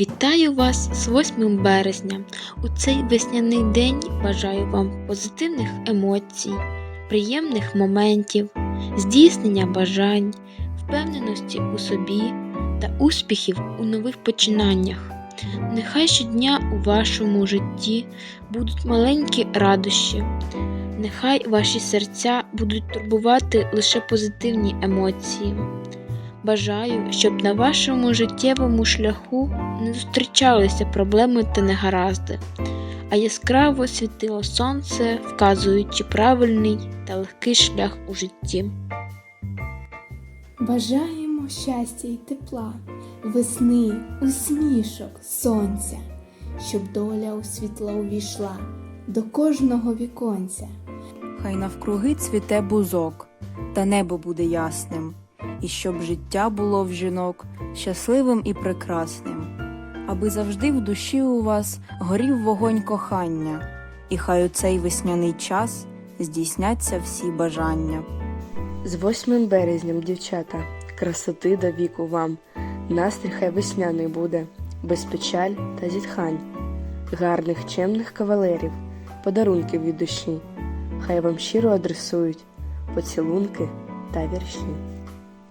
Вітаю вас з 8 березня. У цей весняний день бажаю вам позитивних емоцій, приємних моментів, здійснення бажань, впевненості у собі та успіхів у нових починаннях. Нехай щодня у вашому житті будуть маленькі радощі. Нехай ваші серця будуть турбувати лише позитивні емоції. Бажаю, щоб на вашому життєвому шляху не зустрічалися проблеми та негаразди, а яскраво світило сонце, вказуючи правильний та легкий шлях у житті. Бажаємо щастя й тепла, весни, усмішок, сонця, щоб доля у світло увійшла до кожного віконця. Хай навкруги цвіте бузок, та небо буде ясним, і щоб життя було в жінок щасливим і прекрасним, аби завжди в душі у вас горів вогонь кохання, і хай у цей весняний час здійсняться всі бажання. З 8 березням, дівчата, красоти до віку вам, настрій хай весняний буде, без печаль та зітхань, гарних чемних кавалерів, подарунків від душі, хай вам щиро адресують поцілунки та вірші.